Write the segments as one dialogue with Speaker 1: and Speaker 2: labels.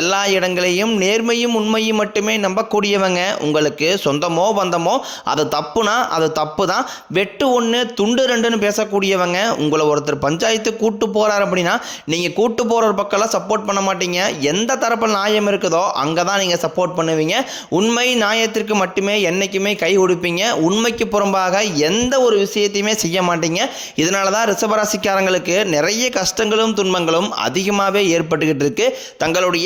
Speaker 1: எல்லா இடங்களையும் நேர்மையும் உண்மையும் மட்டுமே நம்பக்கூடியவங்க. உங்களுக்கு சொந்தமோ பந்தமோ அது தப்புனா அது தப்பு தான் வெட்டு ஒன்று துண்டு ரெண்டுன்னு பேசக்கூடியவங்க உங்களை ஒருத்தர் பஞ்சாயத்து கூட்டு போகிறார் அப்படின்னா நீங்கள் கூட்டு போகிற பக்கம்லாம் சப்போர்ட் பண்ண மாட்டீங்க. எந்த தரப்பில் நியாயம் இருக்குதோ அங்கே தான் நீங்கள் சப்போர்ட் பண்ணுவீங்க. உண்மை நியாயத்திற்கு மட்டுமே என்றைக்குமே கை கொடுப்பீங்க உண்மைக்கு புறம்பாக எந்த ஒரு விஷயத்தையுமே செய்ய மாட்டீங்க. இதனால தான் ரிஷபராசிக்காரங்களுக்கு நிறைய கஷ்டங்களும் துன்பங்களும் அதிகமாகவே ஏற்பட்டுக்கிட்டு இருக்கு. தங்களுடைய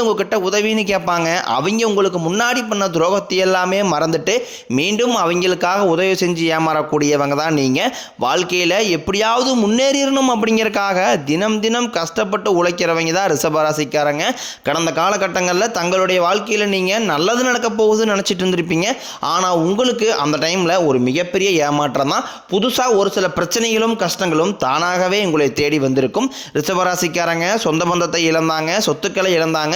Speaker 1: உங்ககிட்ட உதவின்னு கேட்பாங்க. அவங்க உங்களுக்கு முன்னாடி பண்ண துரோகத்தை எல்லாமே மறந்துட்டு மீண்டும் அவங்களுக்காக உதவி செஞ்சு ஏமாறக்கூடியவங்க தான் நீங்கள் வாழ்க்கையில் எப்படியாவது முன்னேறிடணும் அப்படிங்கிறக்காக தினம் தினம் கஷ்டப்பட்டு உழைக்கிறவங்க தான் ரிஷபராசிக்காரங்க. கடந்த காலகட்டங்களில் தங்களுடைய வாழ்க்கையில் நீங்கள் நல்லது நடக்க போகுதுன்னு நினச்சிட்டு இருந்திருப்பீங்க. ஆனால் உங்களுக்கு அந்த டைமில் ஒரு மிகப்பெரிய ஏமாற்றம் தான். புதுசாக ஒரு சில பிரச்சனைகளும் கஷ்டங்களும் தானாகவே உங்களை தேடி வந்திருக்கும். ரிஷபராசிக்காரங்க சொந்த பந்தத்தை இழந்தாங்க சொத்துக்களை இழந்தாங்க.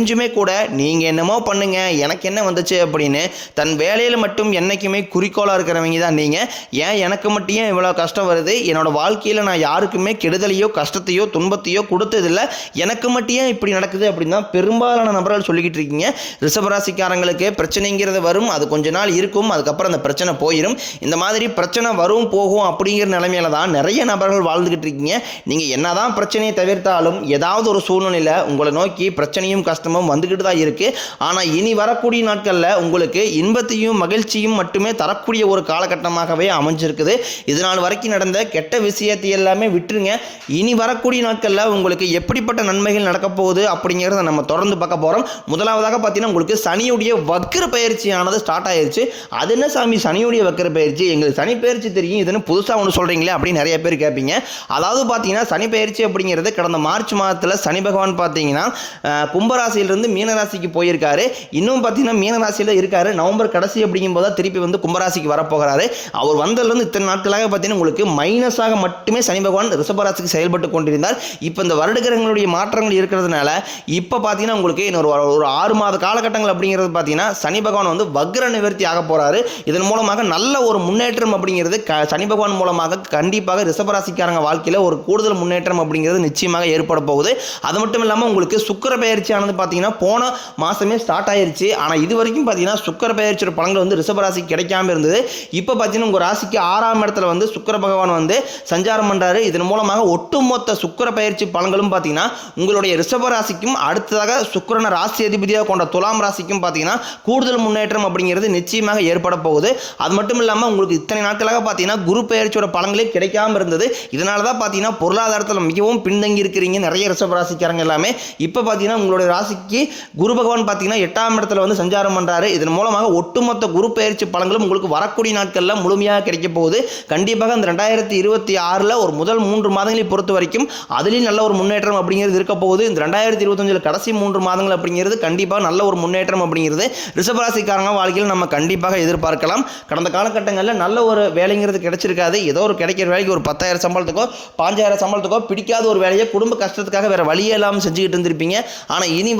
Speaker 1: தெரிஞ்சுமே கூட நீங்கள் என்னமோ பண்ணுங்க எனக்கு என்ன வந்துச்சு அப்படின்னு தன் வேலையில் மட்டும் என்றைக்குமே குறிக்கோளாக இருக்கிறவங்க தான் நீங்கள் ஏன் எனக்கு மட்டும் ஏன் இவ்வளோ கஷ்டம் வருது? என்னோட வாழ்க்கையில் நான் யாருக்குமே கெடுதலையோ கஷ்டத்தையோ துன்பத்தையோ கொடுத்ததில்ல. எனக்கு மட்டும் ஏன் இப்படி நடக்குது அப்படின்னு தான் பெரும்பாலான நபர்கள் சொல்லிக்கிட்டு இருக்கீங்க. ரிஷபராசிக்காரங்களுக்கு பிரச்சனைங்கிறது வரும் அது கொஞ்ச நாள் இருக்கும் அதுக்கப்புறம் அந்த பிரச்சனை போயிடும் இந்த மாதிரி பிரச்சனை வரும் போகும் அப்படிங்கிற நிலைமையில தான் நிறைய நபர்கள் வாழ்ந்துக்கிட்டு இருக்கீங்க. நீங்கள் என்னதான் பிரச்சனையை தவிர்த்தாலும் ஏதாவது ஒரு சூழ்நிலையில் உங்களை நோக்கி பிரச்சனையும் கஷ்டம் கஷ்டமும் வந்துக்கிட்டு தான் இருக்குது ஆனால் இனி வரக்கூடிய நாட்களில் உங்களுக்கு இன்பத்தையும் மகிழ்ச்சியும் மட்டுமே தரக்கூடிய ஒரு காலகட்டமாகவே அமைஞ்சிருக்குது. இதனால் வரைக்கும் நடந்த கெட்ட விஷயத்தை எல்லாமே விட்டுருங்க. இனி வரக்கூடிய நாட்களில் உங்களுக்கு எப்படிப்பட்ட நன்மைகள் நடக்க போகுது அப்படிங்கிறத நம்ம தொடர்ந்து பார்க்க போகிறோம் முதலாவதாக பார்த்தீங்கன்னா உங்களுக்கு சனியுடைய வக்ர பயிற்சியானது ஸ்டார்ட் ஆயிடுச்சு அது என்ன சாமி? சனியுடைய வக்ர பயிற்சி. எங்களுக்கு சனி பயிற்சி தெரியும். இதுன்னு புதுசாக ஒன்று சொல்கிறீங்களே அப்படின்னு நிறைய பேர் கேட்பீங்க. அதாவது பார்த்தீங்கன்னா சனி பயிற்சி அப்படிங்கிறது கடந்த மார்ச் மாதத்தில் சனி பகவான் பார்த்தீங்கன்னா கும்பராசி கும்பராசியிலிருந்து மீனராசிக்கு போயிருக்காரு. இன்னும் பார்த்தீங்கன்னா மீனராசியில் இருக்காரு. நவம்பர் கடைசி அப்படிங்கும்போது திருப்பி வந்து கும்பராசிக்கு வரப்போகிறாரு. அவர் வந்ததுலேருந்து இத்தனை நாட்களாக பார்த்தீங்கன்னா உங்களுக்கு மைனஸாக மட்டுமே சனி பகவான் ரிஷபராசிக்கு செயல்பட்டு கொண்டிருந்தார். இப்போ இந்த வருடகிரகங்களுடைய மாற்றங்கள் இருக்கிறதுனால இப்போ பார்த்தீங்கன்னா உங்களுக்கு இன்னொரு ஒரு- ஆறு மாத காலகட்டங்கள் அப்படிங்கிறது பார்த்தீங்கன்னா சனி பகவான் வந்து வக்ர நிவர்த்தி ஆக போகிறாரு இதன் மூலமாக நல்ல ஒரு முன்னேற்றம் அப்படிங்கிறது க சனி பகவான் மூலமாக கண்டிப்பாக ரிஷபராசிக்காரங்க வாழ்க்கையில் ஒரு கூடுதல் முன்னேற்றம் அப்படிங்கிறது நிச்சயமாக ஏற்பட போகுது. அது மட்டும் இல்லாமல் உங்களுக்கு சுக்கர பயிற்சியானது பார்த்தீங்கன்னா போன மாதமே ஸ்டார்ட் ஆயிருச்சு. ஆனால் இது வரைக்கும் பார்த்தீங்கன்னா சுக்கர பயிற்சியோட பலன்கள் வந்து ரிஷபராசிக்கு கிடைக்காம இருந்தது. இப்போ பார்த்தீங்கன்னா உங்கள் ராசிக்கு ஆறாம் இடத்துல வந்து சுக்கிர பகவான் வந்து சஞ்சாரம் பண்ணுறாரு இதன் மூலமாக ஒட்டுமொத்த சுக்கிர பயிற்சி பலன்களும் பார்த்தீங்கன்னா உங்களுடைய ரிஷப ராசிக்கும் அடுத்ததாக சுக்கிரனை ராசி அதிபதியாக கொண்ட துலாம் ராசிக்கும் பார்த்தீங்கன்னா கூடுதல் முன்னேற்றம் அப்படிங்கிறது நிச்சயமாக ஏற்பட போகுது. அது மட்டும் இல்லாமல் உங்களுக்கு இத்தனை நாட்களாக பார்த்தீங்கன்னா குரு பயிற்சியோட பலன்களே கிடைக்காம இருந்தது. இதனால தான் பார்த்தீங்கன்னா பொருளாதாரத்தில் மிகவும் பின்தங்கி இருக்கிறீங்க. நிறைய ரிஷப ராசிக்காரங்க எல்லாமே. இப்போ பார்த்தீங்கன்னா உங்களுடைய ராசிக்கு குரு பகவான் பார்த்தீங்கன்னா எட்டாம் இடத்துல வந்து சஞ்சாரம் பண்ணுறாரு இதன் மூலமாக ஒட்டுமொத்த குரு பயிற்சி பலன்களும் உங்களுக்கு வரக்கூடிய நாட்களில் முழுமையாக கிடைக்க போகுது. கண்டிப்பாக அந்த ரெண்டாயிரத்தி இருபத்தி ஆறில் ஒரு முதல் மூன்று மாதங்களை பொறுத்த வரைக்கும் அதுலேயும் நல்ல ஒரு முன்னேற்றம் அப்படிங்கிறது இருக்க போகுது. இந்த ரெண்டாயிரத்தி இருபத்தஞ்சில் கடைசி மூன்று மாதங்கள் அப்படிங்கிறது கண்டிப்பாக நல்ல ஒரு முன்னேற்றம் அப்படிங்கிறது ரிஷபராசிக்காரங்க வாழ்க்கையில் நம்ம கண்டிப்பாக எதிர்பார்க்கலாம். கடந்த காலகட்டங்களில் நல்ல ஒரு வேலைங்கிறது கிடைச்சிருக்காது. ஏதோ ஒரு கிடைக்கிற வேலைக்கு ஒரு பத்தாயிரம் சம்பளத்துக்கோ பாஞ்சாயிரம் சம்பளத்துக்கோ பிடிக்காத ஒரு வேலையை குடும்ப கஷ்டத்துக்காக வேறு வழியே இல்லாமல் செஞ்சுக்கிட்டு இருந்திருப்பீங்க. ஆனால் இனி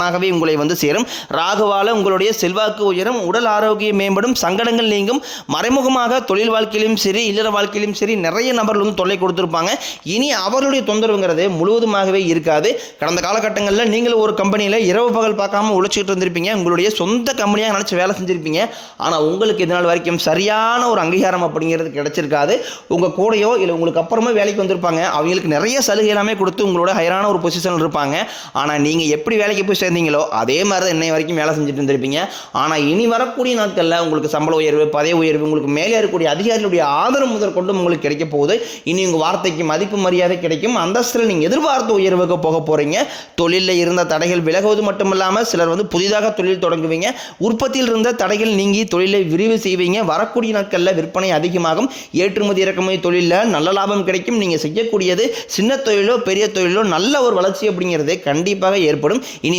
Speaker 1: தானாகவே உங்களை வந்து சேரும். ராகுவால உங்களுடைய செல்வாக்கு உயரும் உடல் ஆரோக்கியம் மேம்படும் சங்கடங்கள் நீங்கும். மறைமுகமாக தொழில் வாழ்க்கையிலும் சரி இல்லற வாழ்க்கையிலும் சரி நிறைய நபர்கள் வந்து தொல்லை கொடுத்துருப்பாங்க. இனி அவர்களுடைய தொந்தரவுங்கிறது முழுவதுமாகவே இருக்காது. கடந்த காலகட்டங்களில் நீங்கள் ஒரு கம்பெனியில் இரவு பகல் பார்க்காம உழைச்சிட்டு இருந்திருப்பீங்க. உங்களுடைய சொந்த கம்பெனியாக நினச்சி வேலை செஞ்சுருப்பீங்க. ஆனால் உங்களுக்கு இதனால் வரைக்கும் சரியான ஒரு அங்கீகாரம் அப்படிங்கிறது கிடைச்சிருக்காது. உங்கள் கூடயோ இல்லை உங்களுக்கு அப்புறமா வேலைக்கு வந்திருப்பாங்க. அவங்களுக்கு நிறைய சலுகை எல்லாமே கொடுத்து உங்களோட ஹையரான ஒரு பொசிஷனில் இருப்பாங்க. ஆனால் நீங்கள் எப்படி வேலைக்கு போய் இருந்தீங்களோ அதே மாதிரி தான் இன்னை வரைக்கும் வேலை செஞ்சுட்டு இருந்திருப்பீங்க. ஆனால் இனி வரக்கூடிய நாட்களில் உங்களுக்கு சம்பள உயர்வு பதவி உயர்வு உங்களுக்கு மேலே இருக்கக்கூடிய அதிகாரிகளுடைய ஆதரவு முதல் கொண்டு உங்களுக்கு கிடைக்க போகுது. இனி உங்கள் வார்த்தைக்கு மதிப்பு மரியாதை கிடைக்கும். அந்தஸ்தில் நீங்கள் எதிர்பார்த்த உயர்வுக்கு போக போகிறீங்க தொழிலில் இருந்த தடைகள் விலகுவது மட்டும் இல்லாமல் சிலர் வந்து புதிதாக தொழில் தொடங்குவீங்க. உற்பத்தியில் இருந்த தடைகள் நீங்கி தொழிலை விரிவு செய்வீங்க. வரக்கூடிய நாட்களில் விற்பனை அதிகமாகும். ஏற்றுமதி இறக்குமதி தொழிலில் நல்ல லாபம் கிடைக்கும். நீங்கள் செய்யக்கூடியது சின்ன தொழிலோ பெரிய தொழிலோ நல்ல ஒரு வளர்ச்சி அப்படிங்கிறது கண்டிப்பாக ஏற்படும். இனி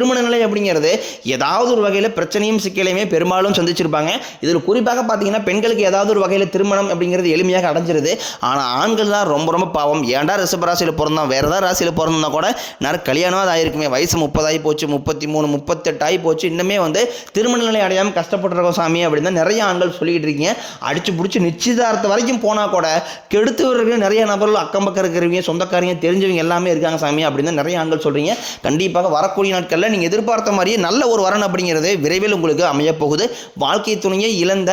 Speaker 1: திருமண நிலை அப்படிங்கிறது ஏதாவது ஒரு வகையில் பிரச்சனையும் சிக்கலையுமே பெரும்பாலும் சந்திச்சிருப்பாங்க. இதில் குறிப்பாக பார்த்தீங்கன்னா பெண்களுக்கு ஏதாவது ஒரு வகையில் திருமணம் அப்படிங்கிறது எளிமையாக அடைஞ்சிருது. ஆனால் ஆண்கள் தான் ரொம்ப ரொம்ப பாவம். ஏன்டா ரிஷபராசியில் பிறந்தோம்? வேறு ஏதாவது ராசியில் பிறந்தோம்னா கூட நான் கல்யாணம் அது ஆயிருக்குமே. வயசு முப்பதாகி போச்சு முப்பத்தி மூணு முப்பத்தெட்டு ஆகி போச்சு. இன்னுமே வந்து திருமண நிலை அடையாமல் கஷ்டப்பட்டுருக்கோம் சாமி அப்படின்னு தான் நிறைய ஆண்கள் சொல்லிக்கிட்டு இருக்கீங்க. அடிச்சு பிடிச்சி நிச்சயதார்த்தம் வரைக்கும் போனால் கூட கெடுத்து வர்றவங்க நிறைய நபர்கள் அக்கம் பக்கம் இருக்கிறவங்க சொந்தக்காரங்க தெரிஞ்சவங்க எல்லாமே இருக்காங்க சாமி அப்படின்னு தான் நிறைய ஆண்கள் சொல்கிறீங்க கண்டிப்பாக வரக்கூடிய நாட்களில் நீங்கள் எதிர்பார்த்த மாதிரியே நல்ல ஒரு வரன் அப்படிங்கிறது விரைவில் உங்களுக்கு அமையப்போகுது. வாழ்க்கை துணையை இழந்த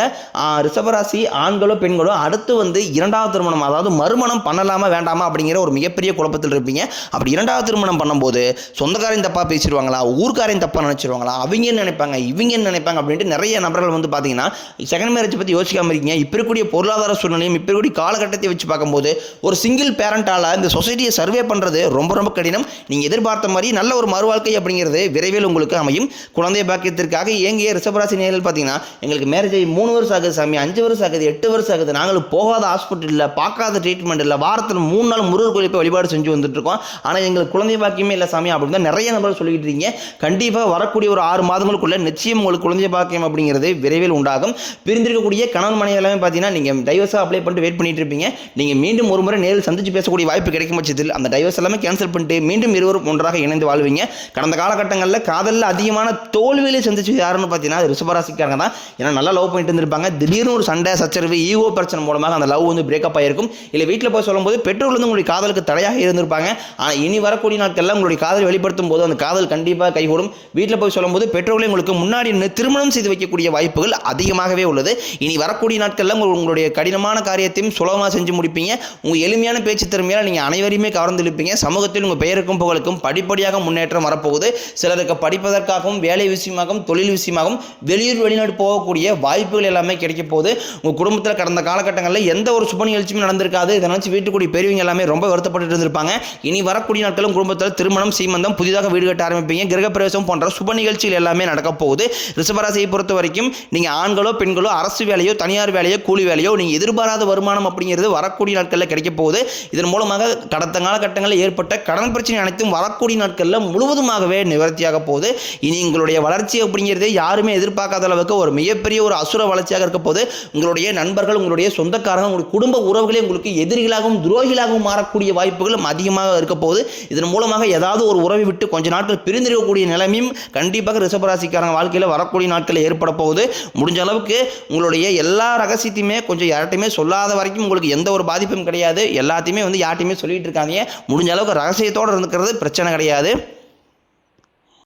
Speaker 1: ரிஷபராசி ஆண்களோ பெண்களோ அடுத்து வந்து இரண்டாவது திருமணம் அதாவது மறுமணம் பண்ணலாமா வேண்டாமா அப்படிங்கிற ஒரு மிகப்பெரிய குழப்பத்தில் இருப்பீங்க. அப்படி இரண்டாவது திருமணம் பண்ணும்போது சொந்தக்காரையும் தப்பாக பேசிடுவாங்களா ஊர்க்காரையும் தப்பாக நினச்சிருவாங்களா அவங்க என்ன நினைப்பாங்க இவங்க என்ன நினைப்பாங்க அப்படின்ட்டு நிறைய நபர்கள் வந்து பார்த்தீங்கன்னா செகண்ட் மேரேஜ் பற்றி யோசிக்காமல் இருக்கீங்க. இப்போ இருக்கக்கூடிய பொருளாதார சூழ்நிலையும் இப்போ இருக்கக்கூடிய காலகட்டத்தை வச்சு பார்க்கும்போது ஒரு சிங்கிள் பேரண்டால் இந்த சொசைட்டியை சர்வே பண்ணுறது ரொம்ப ரொம்ப கடினம். நீங்கள் எதிர்பார்த்த மாதிரி நல்ல ஒரு மறுவாழ்க்கை அப்படிங்கிறது விரைவில் உங்களுக்கு அமையும். குழந்தை பாக்கியத்திற்காக ஏங்கிய ரிஷபராசி நேரில் பார்த்தீங்கன்னா எங்களுக்கு மேரேஜ் ஆகி மூணு வருஷம் ஆகுது சாமி அஞ்சு வருஷம் ஆகுது எட்டு வருஷம் ஆகுது. நாங்கள் போகாத ஹாஸ்பிட்டலில் பார்க்காத ட்ரீட்மெண்ட் இல்லை வாரத்தில் மூணு நாள் முருகர் கோயில் போய் வழிபாடு செஞ்சு வந்துட்டு இருக்கோம். ஆனால் எங்களுக்கு குழந்தை பாக்கியமே இல்லை சாமி அப்படின்னு தான் நிறைய நபர்கள் சொல்லிக்கிட்டு இருக்கீங்க. கண்டிப்பாக வரக்கூடிய ஒரு ஆறு மாதங்களுக்குள்ள நிச்சயம் உங்களுக்கு குழந்தை பாக்கியம் அப்படிங்கிறது விரைவில் உண்டாகும். பிரிந்திருக்கக்கூடிய கணவன் மனைவி எல்லாமே பார்த்தீங்கன்னா நீங்கள் டைவர்ஸாக அப்ளை பண்ணிட்டு வெயிட் பண்ணிட்டு இருப்பீங்க. நீங்கள் மீண்டும் ஒரு முறை நேரில் சந்திச்சு பேசக்கூடிய வாய்ப்பு கிடைக்கும் பட்சத்தில் அந்த டைவர்ஸ் எல்லாமே கேன்சல் பண்ணிட்டு மீண்டும் இருவரும் ஒன்றாக இணைந்து வாழ்வீங்க. கடந்த போராட்டங்களில் காதலில் அதிகமான தோல்வியிலே சந்திச்சு யாருன்னு பார்த்தீங்கன்னா அது ரிஷபராசிக்காரங்க தான். ஏன்னா நல்லா லவ் பண்ணிட்டு இருந்திருப்பாங்க. திடீர்னு ஒரு சண்டை சச்சரவு ஈகோ பிரச்சனை மூலமாக அந்த லவ் வந்து பிரேக்கப் ஆயிருக்கும். இல்லை வீட்டில் போய் சொல்லும்போது பெற்றோர் வந்து உங்களுடைய காதலுக்கு தடையாக இருந்திருப்பாங்க. ஆனால் இனி வரக்கூடிய நாட்களில் உங்களுடைய காதலை வெளிப்படுத்தும் போது அந்த காதல் கண்டிப்பாக கைகூடும். வீட்டில் போய் சொல்லும்போது பெற்றோர்களை உங்களுக்கு முன்னாடி திருமணம் செய்து வைக்கக்கூடிய வாய்ப்புகள் அதிகமாகவே உள்ளது. இனி வரக்கூடிய நாட்களில் உங்கள் உங்களுடைய கடினமான காரியத்தையும் சுலபமாக செஞ்சு முடிப்பீங்க. உங்கள் எளிமையான பேச்சு திறமையால் நீங்கள் அனைவரையுமே கவர்ந்து இழுப்பீங்க சமூகத்தில் உங்கள் பெயருக்கும் புகழுக்கும் படிப்படியாக முன்னேற்றம் வரப்போகுது. சிலருக்கு படிப்பதற்காகவும் வேலை விஷயமாகவும் தொழில் விஷயமாகவும் வெளியூர் வெளிநாடு போகக்கூடிய வாய்ப்புகள் எல்லாமே கிடைக்க போகுது. உங்கள் குடும்பத்தில் கடந்த காலகட்டங்களில் எந்த ஒரு சுப நிகழ்ச்சியுமே நடந்திருக்காது. இதை நினச்சி வீட்டுக்குடி பெரியவங்க எல்லாமே ரொம்ப வருத்தப்பட்டு இருந்திருப்பாங்க. இனி வரக்கூடிய நாட்களும் குடும்பத்தில் திருமணம் சீமந்தம் புதிதாக வீடு கட்ட ஆரம்பிப்பீங்க. கிரகப்பிரவேசம் போன்ற சுப நிகழ்ச்சிகள் எல்லாமே நடக்க போகுது. ரிஷபராசியை பொறுத்த வரைக்கும் நீங்கள் ஆண்களோ பெண்களோ அரசு வேலையோ தனியார் வேலையோ கூலி வேலையோ நீங்கள் எதிர்பாராத வருமானம் அப்படிங்கிறது வரக்கூடிய நாட்களில் கிடைக்க போகுது. இதன் மூலமாக கடந்த காலகட்டங்களில் ஏற்பட்ட கடன் பிரச்சனை அனைத்தும் வரக்கூடிய நாட்களில் முழுவதுமாகவே வளர்ச்சியாக போகுது. இனி உங்களுடைய வளர்ச்சி அப்படிங்கிறது யாருமே எதிர்பார்க்காத அளவுக்கு ஒரு மிகப்பெரிய ஒரு அசுர வளர்ச்சியாக இருக்க போது உங்களுடைய நண்பர்கள் உங்களுடைய சொந்தக்காரங்க உங்களுடைய குடும்ப உறவுகளே உங்களுக்கு எதிரிகளாகவும் துரோகிகளாகவும் மாறக்கூடிய வாய்ப்புகளும் அதிகமாக இருக்க போது இதன் மூலமாக ஏதாவது ஒரு உறவை விட்டு கொஞ்ச நாட்கள் பிரிந்திருக்கக்கூடிய நிலைமையும் கண்டிப்பாக ரிஷபராசிக்காரங்க வாழ்க்கையில் வரக்கூடிய நாட்களில் ஏற்பட போகுது. முடிஞ்ச அளவுக்கு உங்களுடைய எல்லா ரகசியத்தையுமே கொஞ்சம் யார்ட்டையுமே சொல்லாத வரைக்கும் உங்களுக்கு எந்த ஒரு பாதிப்பும் கிடையாது. எல்லாத்தையுமே வந்து யார்ட்டையுமே சொல்லிட்டு இருக்காங்க முடிஞ்ச அளவுக்கு ரகசியத்தோடு இருந்துக்கிறது பிரச்சனை கிடையாது.